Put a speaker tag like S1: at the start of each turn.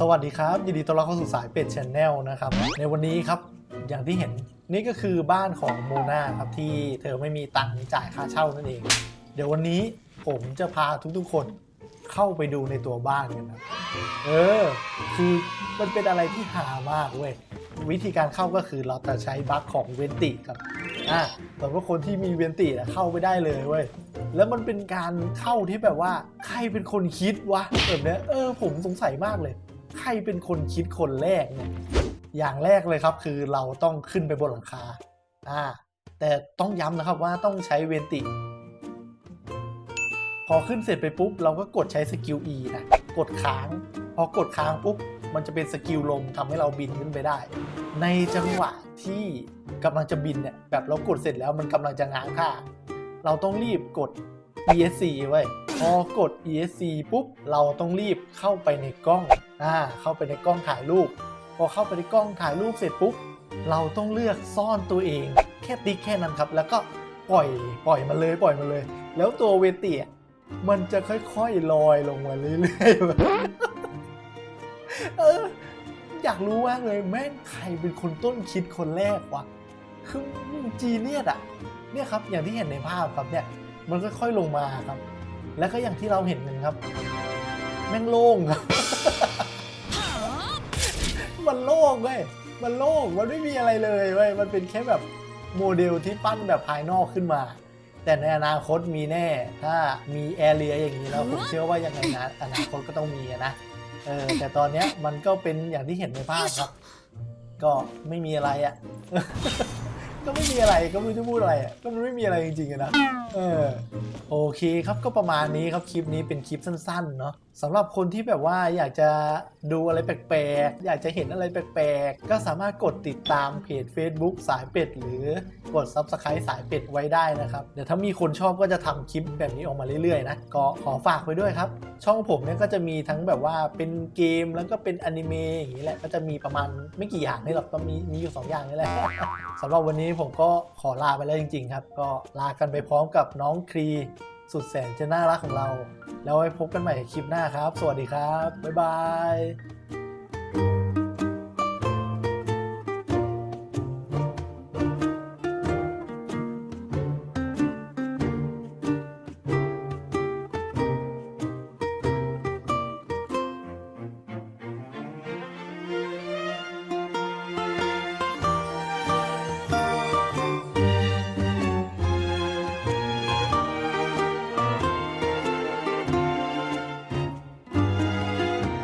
S1: สวัสดีครับ ยินดีต้อนรับเข้าสู่สายเป็ดชแนลนะครับ ในวันนี้ครับอย่างที่เห็นนี่ก็คือบ้านของโมนาครับที่เธอไม่มีตังค์จ่ายค่าเช่านั่นเอง เดี๋ยววันนี้ผมจะพาทุกๆคนเข้าไปดูในตัวบ้านกันนะเออ คือมันเป็นอะไรที่หามากเว้ยวิธีการเข้าก็คือเราจะใช้บัคของเวนติครับอ่าแต่ว่าคนที่มีเวนติอะเข้าไปได้เลยเว้ยแล้วมันเป็นการเข้าที่แบบว่าใครเป็นคนคิดวะแบบเนี้ยเออผมสงสัยมากเลย ใครเป็นคนคิดคนแรกเนี่ยอย่างแรกเลยครับคือเราต้องขึ้นไปบนหลังคาอ่าแต่ต้องย้ำนะครับว่าต้องใช้เวนติ พอขึ้นเสร็จไปปุ๊บ เราก็กดใช้สกิล E นะ กดค้าง พอกดค้างปุ๊บ มันจะเป็นสกิลลมทำให้เราบินขึ้นไปได้ ในจังหวะที่กำลังจะบินเนี่ยแบบเรากดเสร็จแล้วมันกำลังจะง้างค่าเราต้องรีบกด ESC ไว้ยพอกด ESC ปุ๊บ เราต้องรีบเข้าไปในกล้องอ่าเข้าไปในกล้องถ่ายรูป พอเข้าไปในกล้องถ่ายรูปเสร็จปุ๊บ เราต้องเลือกซ่อนตัวเอง แค่ติ๊กแค่นั้นครับ แล้วก็ปล่อยปล่อยมันเลยปล่อยมันเลย แล้วตัวเวทีมันจะค่อยๆลอยลงมาเรื่อยๆเอออยากรู้มากเลยแม่งใครเป็นคนต้นคิดคนแรกวะคือจีเนียสอะเนี่ยครับอย่างที่เห็นในภาพครับเนี่ย มันค่อยๆลงมาครับ แล้วก็อย่างที่เราเห็นกันครับ แม่งโล่งครับ มันโล่งเว้ยมันโล่งมันไม่มีอะไรเลยเว้ยมันเป็นแค่แบบโมเดลที่ปั้นแบบภายนอกขึ้นมา แต่ในอนาคตมีแน่ ถ้ามีแอเรียอย่างนี้แล้วผมเชื่อว่ายังไงนะอนาคตก็ต้องมีนะเออแต่ตอนเนี้ยมันก็เป็นอย่างที่เห็นในภาพครับ ก็ไม่มีอะไรอะ่ะ ก็ไม่มีอะไรก็ไม่รู้จะพูดอะไรอะก็มันไม่มีอะไรจริงๆอะนะเออโอเคครับก็ประมาณนี้ครับคลิปนี้เป็นคลิปสั้นๆเนาะสำหรับคนที่แบบว่าอยากจะดูอะไรแปลกๆ อยากจะเห็นอะไรแปลกๆ ก็สามารถกดติดตามเพจ Facebook สายเป็ด หรือกด Subscribe สายเป็ดไว้ได้นะครับ เดี๋ยวถ้ามีคนชอบก็จะทำคลิปแบบนี้ออกมาเรื่อยๆ นะ ก็ขอฝากไว้ด้วยครับ ช่องผมเนี่ยก็จะมีทั้งแบบว่าเป็นเกมแล้วก็เป็นอนิเมะอย่างนี้แหละ ก็จะมีประมาณไม่กี่อย่างนี่หรอกก็มีมีอยู่สองอย่างนี่แหละ สำหรับวันนี้ผมก็ขอลาไปแล้วจริง ๆ ครับ ก็ลากันไปพร้อมกับน้องครีสุดแสนจะน่ารักของเรา แล้วไว้พบกันใหม่คลิปหน้าครับ สวัสดีครับ บ๊ายบาย